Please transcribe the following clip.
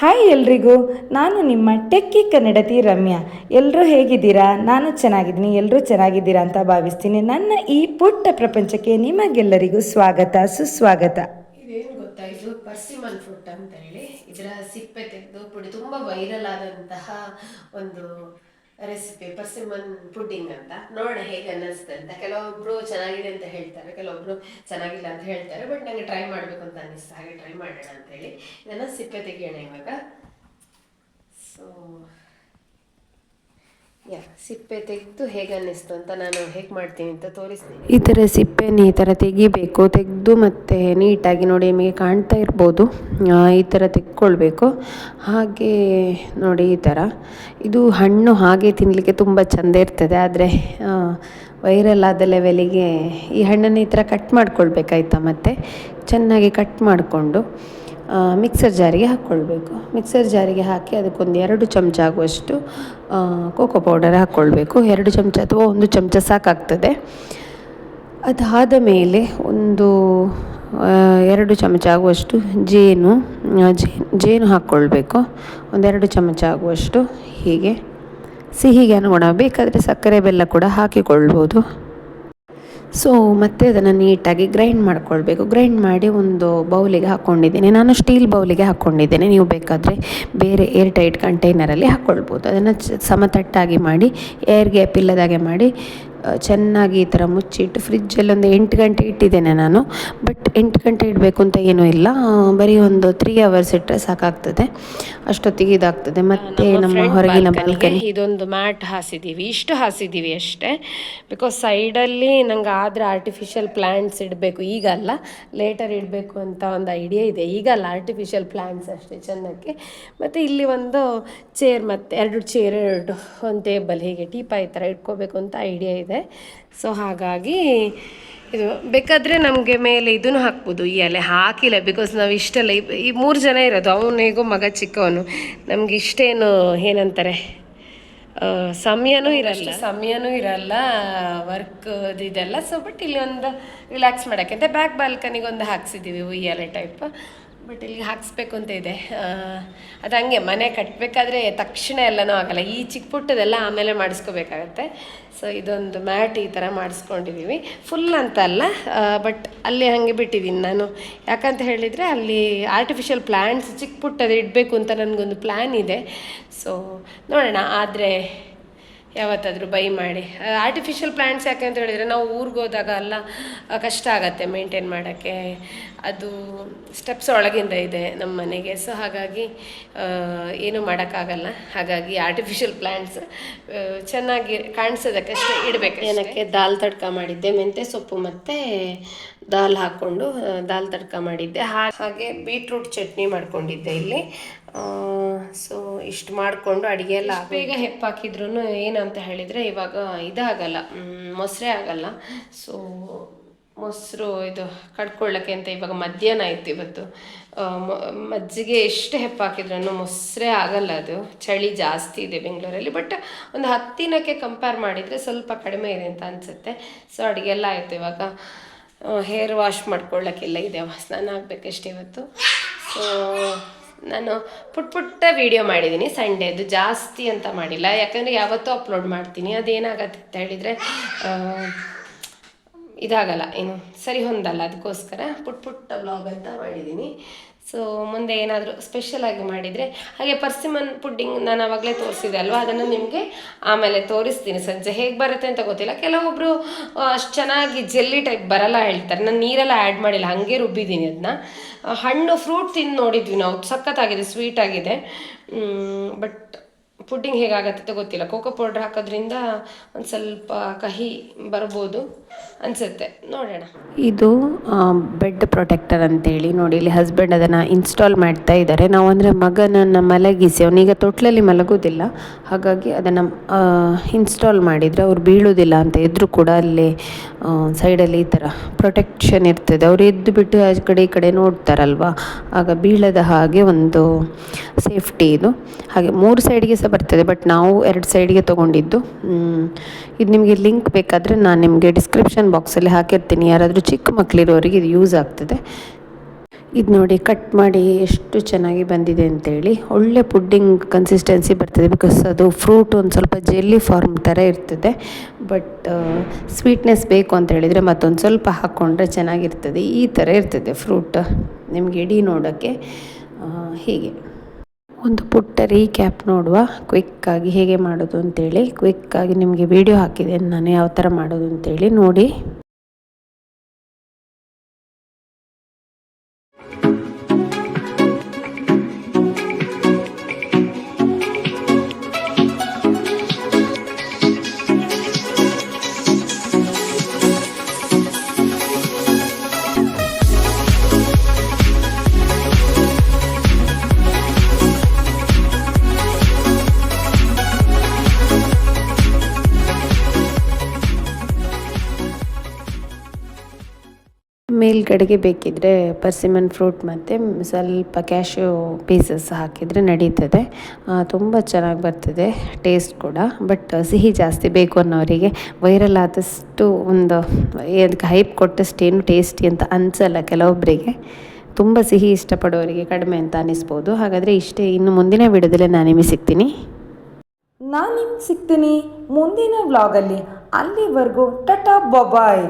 Hi ಎಲ್ರಿಗೂ, ನಾನು ನಿಮ್ಮ ಟೆಕ್ಕಿ ಕನ್ನಡತಿ ರಮ್ಯಾ. ಎಲ್ಲರೂ ಹೇಗಿದ್ದೀರಾ? ನಾನು ಚೆನ್ನಾಗಿದ್ದೀನಿ ಎಲ್ಲರೂ ಚೆನ್ನಾಗಿದ್ದೀರಾ ಅಂತ ಭಾವಿಸ್ತೀನಿ. ನನ್ನ ಈ ಪುಟ್ಟ ಪ್ರಪಂಚಕ್ಕೆ ನಿಮಗೆಲ್ಲರಿಗೂ ಸ್ವಾಗತ, ಸುಸ್ವಾಗತ. ಇದೇನು ಗೊತ್ತಾ? ಇದು ಪರ್ಸಿಮನ್ ಫ್ರೂಟ್ ಅಂತ ಹೇಳಿ ಇದರ ಸಿಪ್ಪೆ ತೆಗೆದು ಪುಡಿ, ತುಂಬ ವೈರಲ್ ಆದಂತಹ ಒಂದು ರೆಸಿಪಿ ಪರ್ಸಿಮನ್ ಪುಡ್ಡಿಂಗ್ ಅಂತ. ನೋಡೋಣ ಹೇಗೆ ಅನ್ನಿಸ್ತದೆ ಅಂತ. ಕೆಲವೊಬ್ರು ಚೆನ್ನಾಗಿದೆ ಅಂತ ಹೇಳ್ತಾರೆ, ಕೆಲವೊಬ್ರು ಚೆನ್ನಾಗಿಲ್ಲ ಅಂತ ಹೇಳ್ತಾರೆ ಬಟ್ ನನಗೆ ಟ್ರೈ ಮಾಡಬೇಕು ಅಂತ ಅನ್ನಿಸ್ತು. ಹಾಗೆ ಟ್ರೈ ಮಾಡೋಣ ಅಂತ ಹೇಳಿ. ಇದನ್ನ ಸಿಪ್ಪೆ ತೆಗಿಯೋಣ ಇವಾಗ. ಸೊ ಯಾ ಸಿಪ್ಪೆ ತೆಗೆದು ಹೇಗೆ ಅನ್ನಿಸ್ತು ಅಂತ ನಾನು ಹೇಗೆ ಮಾಡ್ತೀನಿ ಅಂತ ತೋರಿಸ್ತೀನಿ. ಈ ಥರ ಸಿಪ್ಪೆನ ಈ ಥರ ತೆಗಿಬೇಕು, ತೆಗೆದು ಮತ್ತು ನೀಟಾಗಿ ನೋಡಿ ನಿಮಗೆ ಕಾಣ್ತಾ ಇರ್ಬೋದು. ಈ ಥರ ತೆಕ್ಕೊಳ್ಬೇಕು. ಹಾಗೆ ನೋಡಿ ಈ ಥರ. ಇದು ಹಣ್ಣು ಹಾಗೆ ತಿನ್ನಲಿಕ್ಕೆ ತುಂಬ ಚೆಂದ ಇರ್ತದೆ, ಆದರೆ ವೈರಲ್ ಆದ ಲೆವೆಲಿಗೆ ಈ ಹಣ್ಣನ್ನು ಈ ಥರ ಕಟ್ ಮಾಡ್ಕೊಳ್ಬೇಕಾಯ್ತಾ ಮತ್ತೆ? ಚೆನ್ನಾಗಿ ಕಟ್ ಮಾಡಿಕೊಂಡು. ಮಿಕ್ಸರ್ ಜಾರಿಗೆ ಹಾಕ್ಕೊಳ್ಬೇಕು ಮಿಕ್ಸರ್ ಜಾರಿಗೆ ಹಾಕಿ ಅದಕ್ಕೊಂದು ಎರಡು ಚಮಚ ಆಗುವಷ್ಟು ಕೋಕೋ ಪೌಡರ್ ಹಾಕ್ಕೊಳ್ಬೇಕು ಎರಡು ಚಮಚ ಅಥವಾ ಒಂದು ಚಮಚ ಸಾಕಾಗ್ತದೆ. ಅದಾದ ಮೇಲೆ ಒಂದು ಎರಡು ಚಮಚ ಆಗುವಷ್ಟು ಜೇನು ಜೇನು ಹಾಕ್ಕೊಳ್ಬೇಕು ಒಂದೆರಡು ಚಮಚ ಆಗುವಷ್ಟು ಹೀಗೆ. ಸಿಹಿಗೆ ಅನುಗುಣ ಬೇಕಾದರೆ ಸಕ್ಕರೆ ಬೆಲ್ಲ ಕೂಡ ಹಾಕಿಕೊಳ್ಬೋದು. ಸೊ ಮತ್ತೆ ಅದನ್ನು ನೀಟಾಗಿ ಗ್ರೈಂಡ್ ಮಾಡ್ಕೊಳ್ಬೇಕು. ಗ್ರೈಂಡ್ ಮಾಡಿ ಒಂದು ಬೌಲಿಗೆ ಹಾಕ್ಕೊಂಡಿದ್ದೀನಿ ನಾನು ಸ್ಟೀಲ್ ಬೌಲಿಗೆ ಹಾಕ್ಕೊಂಡಿದ್ದೇನೆ ನೀವು ಬೇಕಾದರೆ ಬೇರೆ ಏರ್ ಟೈಟ್ ಕಂಟೈನರಲ್ಲಿ ಹಾಕ್ಕೊಳ್ಬೋದು ಅದನ್ನು ಸಮತಟ್ಟಾಗಿ ಮಾಡಿ ಏರ್ ಗ್ಯಾಪ್ ಇಲ್ಲದಾಗೆ ಮಾಡಿ ಚೆನ್ನಾಗಿ ಈ ಥರ ಮುಚ್ಚಿಟ್ಟು ಫ್ರಿಜ್ಜಲ್ಲಿ ಒಂದು ಎಂಟು ಗಂಟೆ ಇಟ್ಟಿದ್ದೇನೆ ನಾನು. ಬಟ್ ಎಂಟು ಗಂಟೆ ಇಡಬೇಕು ಅಂತ ಏನೂ ಇಲ್ಲ. ಬರೀ ಒಂದು ತ್ರೀ ಅವರ್ಸ್ ಇಟ್ಟರೆ ಸಾಕಾಗ್ತದೆ. ಅಷ್ಟೊತ್ತಿಗೆ ಇದಾಗ್ತದೆ. ಮತ್ತೆ ನಮ್ಮ ಹೊರಗಿನ ಬಾಲ್ಕನಿ ಇದೊಂದು ಮ್ಯಾಟ್ ಹಾಸಿದ್ದೀವಿ ಇಷ್ಟು ಹಾಸಿದ್ದೀವಿ ಅಷ್ಟೇ. ಬಿಕಾಸ್ ಸೈಡಲ್ಲಿ ನಂಗೆ ಆದರೆ ಆರ್ಟಿಫಿಷಿಯಲ್ ಪ್ಲ್ಯಾಂಟ್ಸ್ ಇಡಬೇಕು. ಈಗಲ್ಲ ಲೇಟರ್ ಇಡಬೇಕು ಅಂತ ಒಂದು ಐಡಿಯಾ ಇದೆ. ಈಗಲ್ಲ ಆರ್ಟಿಫಿಷಿಯಲ್ ಪ್ಲ್ಯಾಂಟ್ಸ್ ಅಷ್ಟೇ ಚೆನ್ನಕ್ಕೆ ಮತ್ತು ಇಲ್ಲಿ ಒಂದು ಚೇರ್ ಮತ್ತು ಎರಡು ಚೇರ್ ಎರಡು ಒಂದು ಟೇಬಲ್ ಹೀಗೆ ಟೀಪಾಯಿ ಥರ ಇಟ್ಕೋಬೇಕು ಅಂತ ಐಡಿಯಾ ಇದೆ. ಸೊ ಹಾಗಾಗಿ ಇದು ಬೇಕಾದರೆ ನಮಗೆ ಮೇಲೆ ಇದನ್ನು ಹಾಕ್ಬೋದು ಈ ಅಲೆ ಹಾಕಿಲ್ಲ ಬಿಕಾಸ್ ನಾವು ಇಷ್ಟೆಲ್ಲ ಈ- ಮೂರು ಜನ ಇರೋದು ಅವನಿಗೂ ಮಗ ಚಿಕ್ಕವನು. ನಮ್ಗೆ ಇಷ್ಟೇನು ಏನಂತಾರೆ? ಸಮಯನೂ ಇರಲ್ಲ. ಸಮಯನೂ ಇರಲ್ಲ ವರ್ಕ್ ಇದೆಲ್ಲ ಸೊ ಬಟ್ ಇಲ್ಲಿ ಒಂದು ರಿಲ್ಯಾಕ್ಸ್ ಮಾಡೋಕ್ಕೆ. ಅಂತ ಬ್ಯಾಕ್ ಬಾಲ್ಕನಿಗೆ ಒಂದು ಹಾಕ್ಸಿದ್ದೀವಿ ಉಯ್ಯಾಲೆ ಟೈಪ್ ಬಟ್ ಇಲ್ಲಿ ಹಾಕಿಸ್ಬೇಕು ಅಂತ ಇದೆ. ಅದು ಹಂಗೆ ಮನೆ ಕಟ್ಟಬೇಕಾದ್ರೆ ತಕ್ಷಣ ಎಲ್ಲನೂ ಆಗಲ್ಲ. ಈ ಚಿಕ್ಕ ಪುಟ್ಟದೆಲ್ಲ ಆಮೇಲೆ ಮಾಡಿಸ್ಕೋಬೇಕಾಗತ್ತೆ. ಸೊ ಇದೊಂದು ಮ್ಯಾಟ್ ಈ ಥರ ಮಾಡಿಸ್ಕೊಂಡಿದ್ದೀವಿ ಫುಲ್ ಅಂತ ಅಲ್ಲ ಬಟ್ ಅಲ್ಲಿ ಹಾಗೆ ಬಿಟ್ಟಿದ್ದೀನಿ ನಾನು. ಯಾಕಂತ ಹೇಳಿದರೆ ಅಲ್ಲಿ ಆರ್ಟಿಫಿಷಿಯಲ್ ಪ್ಲ್ಯಾಂಟ್ಸ್ ಚಿಕ್ಕ ಪುಟ್ಟದು ಇಡಬೇಕು ಅಂತ ನನಗೊಂದು ಪ್ಲ್ಯಾನ್ ಇದೆ. ಸೊ ನೋಡೋಣ. ಆದರೆ ಯಾವತ್ತಾದರೂ ಬೈ ಮಾಡಿ. ಆರ್ಟಿಫಿಷಿಯಲ್ ಪ್ಲ್ಯಾಂಟ್ಸ್ ಯಾಕೆ ಅಂತ ಹೇಳಿದರೆ ನಾವು ಊರಿಗೆ ಹೋದಾಗ ಎಲ್ಲ ಕಷ್ಟ ಆಗತ್ತೆ ಮೇಂಟೈನ್ ಮಾಡೋಕ್ಕೆ. ಅದು ಸ್ಟೆಪ್ಸ್ ಒಳಗಿಂದ ಇದೆ ನಮ್ಮ ಮನೆಗೆ. ಸೊ ಹಾಗಾಗಿ ಏನೂ ಏನು ಮಾಡೋಕ್ಕಾಗಲ್ಲ. ಹಾಗಾಗಿ ಆರ್ಟಿಫಿಷಿಯಲ್ ಪ್ಲ್ಯಾಂಟ್ಸ್ ಚೆನ್ನಾಗಿ ಕಾಣಿಸೋದಕ್ಕಷ್ಟೇ ಇಡಬೇಕು ಏನಕ್ಕೆ? ದಾಲ್ ತಡ್ಕ ಮಾಡಿದ್ದೆ, ಮೆಂತ್ಯ ಸೊಪ್ಪು ಮತ್ತು ದಾಲ್ ಹಾಕ್ಕೊಂಡು ದಾಲ್ ತಡ್ಕ ಮಾಡಿದ್ದೆ. ಹಾಗೆ ಬೀಟ್ರೂಟ್ ಚಟ್ನಿ ಮಾಡ್ಕೊಂಡಿದ್ದೆ ಇಲ್ಲಿ. ಸೊ ಇಷ್ಟು ಮಾಡಿಕೊಂಡು ಅಡುಗೆ ಎಲ್ಲ ಬೇಗ ಹೆಪ್ಪಾಕಿದ್ರು ಏನಂತ ಹೇಳಿದರೆ ಇವಾಗ ಇದಾಗಲ್ಲ ಮೊಸರೇ ಆಗಲ್ಲ. ಸೊ ಮೊಸರು ಇದು ಕಡ್ಕೊಳ್ಳೋಕ್ಕೆ ಅಂತ ಇವಾಗ ಮಧ್ಯಾಹ್ನ ಆಯ್ತು ಇವತ್ತು. ಮಜ್ಜಿಗೆ ಎಷ್ಟು ಹೆಪ್ಪಾಕಿದ್ರೂ ಮೊಸರೇ ಆಗಲ್ಲ ಅದು. ಚಳಿ ಜಾಸ್ತಿ ಇದೆ ಬೆಂಗಳೂರಲ್ಲಿ. ಬಟ್ ಒಂದು ಹತ್ತಿನಕ್ಕೆ ಕಂಪೇರ್ ಮಾಡಿದರೆ ಸ್ವಲ್ಪ ಕಡಿಮೆ ಇದೆ ಅಂತ ಅನಿಸುತ್ತೆ. ಸೊ ಅಡುಗೆ ಎಲ್ಲ ಆಯಿತು ಇವಾಗ. ಹೇರ್ ವಾಶ್ ಮಾಡ್ಕೊಳ್ಳೋಕ್ಕೆಲ್ಲ ಇದೆ. ಸ್ನಾನ ಆಗಬೇಕಷ್ಟೇ ಇವತ್ತು. ಸೊ ನಾನು ಪುಟ್ ಪುಟ್ಟ ವಿಡಿಯೋ ಮಾಡಿದ್ದೀನಿ. ಸಂಡೇದು ಜಾಸ್ತಿ ಅಂತ ಮಾಡಿಲ್ಲ. ಯಾಕಂದರೆ ಯಾವತ್ತೂ ಅಪ್ಲೋಡ್ ಮಾಡ್ತೀನಿ. ಅದೇನಾಗತ್ತೆ ಅಂತ ಹೇಳಿದರೆ ಇದಾಗಲ್ಲ, ಏನು ಸರಿ ಹೊಂದಲ್ಲ. ಅದಕ್ಕೋಸ್ಕರ ಪುಟ್ ಪುಟ್ಟ ಬ್ಲಾಗ್ ಅಂತ ಮಾಡಿದ್ದೀನಿ. ಸೊ ಮುಂದೆ ಏನಾದರೂ ಸ್ಪೆಷಲಾಗಿ ಮಾಡಿದರೆ, ಹಾಗೆ ಪರ್ಸಿಮನ್ ಪುಡ್ಡಿಂಗ್ ನಾನು ಆವಾಗಲೇ ತೋರಿಸಿದೆ ಅಲ್ವಾ? ಅದನ್ನು ನಿಮಗೆ ಆಮೇಲೆ ತೋರಿಸ್ತೀನಿ ಸಂಜೆ. ಹೇಗೆ ಬರುತ್ತೆ ಅಂತ ಗೊತ್ತಿಲ್ಲ. ಕೆಲವೊಬ್ಬರು ಅಷ್ಟು ಚೆನ್ನಾಗಿ ಜೆಲ್ಲಿ ಟೈಪ್ ಬರಲ್ಲ ಹೇಳ್ತಾರೆ. ನಾನು ನೀರೆಲ್ಲ ಆ್ಯಡ್ ಮಾಡಿಲ್ಲ. ಹಾಗೆ ರುಬ್ಬಿದ್ದೀನಿ ಅದನ್ನ ಹಣ್ಣು ಫ್ರೂಟ್ ತಿಂದು ನೋಡಿದ್ವಿ ನಾವು. ಸಖತ್ತಾಗಿದೆ ಸ್ವೀಟ್ ಆಗಿದೆ. ಬಟ್ ಪುಡ್ಡಿಂಗ್ ಹೇಗಾಗತ್ತೆ ಗೊತ್ತಿಲ್ಲ. ಕೋಕೋ ಪೌಡ್ರ್ ಹಾಕೋದ್ರಿಂದ ಒಂದು ಸ್ವಲ್ಪ ಕಹಿ ಬರ್ಬೋದು ಅನಿಸುತ್ತೆ. ನೋಡೋಣ. ಇದು ಬೆಡ್ ಪ್ರೊಟೆಕ್ಟರ್ ಅಂತೇಳಿ ನೋಡಿ, ಇಲ್ಲಿ ಹಸ್ಬೆಂಡ್ ಅದನ್ನು ಇನ್ಸ್ಟಾಲ್ ಮಾಡ್ತಾ ಇದ್ದಾರೆ. ನಾವು ಅಂದರೆ ಮಗನನ್ನು ಮಲಗಿಸಿ, ಅವನೀಗ ತೊಟ್ಲಲ್ಲಿ ಮಲಗೋದಿಲ್ಲ. ಹಾಗಾಗಿ ಅದನ್ನು ಇನ್ಸ್ಟಾಲ್ ಮಾಡಿದರೆ ಅವ್ರು ಬೀಳೋದಿಲ್ಲ ಅಂತ ಇದ್ದರೂ ಕೂಡ ಅಲ್ಲಿ ಸೈಡಲ್ಲಿ ಈ ಥರ ಪ್ರೊಟೆಕ್ಷನ್ ಇರ್ತದೆ. ಅವರು ಎದ್ದು ಬಿಟ್ಟು ಆ ಕಡೆ ಈ ಕಡೆ ನೋಡ್ತಾರಲ್ವ? ಆಗ ಬೀಳದ ಹಾಗೆ ಒಂದು ಸೇಫ್ಟಿ ಇದು. ಹಾಗೆ ಮೂರು ಸೈಡ್ಗೆ ಸಹ ಬರ್ತದೆ ಬಟ್ ನಾವು ಎರಡು ಸೈಡ್ಗೆ ತೊಗೊಂಡಿದ್ದು. ಇದು ನಿಮಗೆ ಲಿಂಕ್ ಬೇಕಾದರೆ ನಾನು ನಿಮಗೆ ಡಿಸ್ಕ್ರಿಪ್ಷನ್ ಬಾಕ್ಸಲ್ಲಿ ಹಾಕಿರ್ತೀನಿ. ಯಾರಾದರೂ ಚಿಕ್ಕ ಮಕ್ಕಳಿರೋರಿಗೆ ಇದು ಯೂಸ್ ಆಗ್ತದೆ. ಇದು ನೋಡಿ ಕಟ್ ಮಾಡಿ ಎಷ್ಟು ಚೆನ್ನಾಗಿ ಬಂದಿದೆ ಅಂತೇಳಿ. ಒಳ್ಳೆ ಪುಡ್ಡಿಂಗ್ ಕನ್ಸಿಸ್ಟೆನ್ಸಿ ಬರ್ತದೆ ಬಿಕಾಸ್ ಅದು ಫ್ರೂಟ್ ಒಂದು ಸ್ವಲ್ಪ ಜೆಲ್ಲಿ ಫಾರ್ಮ್ ಥರ ಇರ್ತದೆ. ಬಟ್ ಸ್ವೀಟ್ನೆಸ್ ಬೇಕು ಅಂತ ಹೇಳಿದರೆ ಮತ್ತೊಂದು ಸ್ವಲ್ಪ ಹಾಕ್ಕೊಂಡ್ರೆ ಚೆನ್ನಾಗಿರ್ತದೆ. ಈ ಥರ ಇರ್ತದೆ ಫ್ರೂಟ್ ನಿಮಗೆ ಇಡೀ ನೋಡೋಕ್ಕೆ ಹೀಗೆ. ಒಂದು ಪುಟ್ಟ ರೀಕ್ಯಾಪ್ ನೋಡುವ ಕ್ವಿಕ್ಕಾಗಿ ಹೇಗೆ ಮಾಡೋದು ಅಂತೇಳಿ ಕ್ವಿಕ್ಕಾಗಿ ನಿಮಗೆ ವಿಡಿಯೋ ಹಾಕಿದ್ದೇನೆ ನಾನು ಯಾವ ಥರ ಮಾಡೋದು ಅಂತೇಳಿ ನೋಡಿ. ಮೇಲ್ಗಡೆಗೆ ಬೇಕಿದ್ದರೆ ಪರ್ಸಿಮನ್ ಫ್ರೂಟ್ ಮತ್ತು ಸ್ವಲ್ಪ ಕ್ಯಾಶ್ಯೂ ಪೀಸಸ್ ಹಾಕಿದರೆ ನಡೀತದೆ. ತುಂಬ ಚೆನ್ನಾಗಿ ಬರ್ತದೆ ಟೇಸ್ಟ್ ಕೂಡ. ಬಟ್ ಸಿಹಿ ಜಾಸ್ತಿ ಬೇಕು ಅನ್ನೋರಿಗೆ ವೈರಲ್ ಆದಷ್ಟು ಒಂದು ಅದಕ್ಕೆ ಹೈಪ್ ಕೊಟ್ಟಷ್ಟು ಏನು ಟೇಸ್ಟಿ ಅಂತ ಅನಿಸಲ್ಲ ಕೆಲವೊಬ್ಬರಿಗೆ ತುಂಬ ಸಿಹಿ ಇಷ್ಟಪಡೋರಿಗೆ ಕಡಿಮೆ ಅಂತ ಅನಿಸ್ಬೋದು. ಹಾಗಾದರೆ ಇಷ್ಟೇ, ಇನ್ನು ಮುಂದಿನ ವಿಡಿಯೋದಲ್ಲೇ ನಾನು ನಿಮಗೆ ಸಿಗ್ತೀನಿ. ನಾನು ನಿಮ್ಗೆ ಸಿಗ್ತೀನಿ ಮುಂದಿನ ವ್ಲಾಗಲ್ಲಿ. ಅಲ್ಲಿವರೆಗೂ ಟಟಾ, ಬೊಬಾಯ್.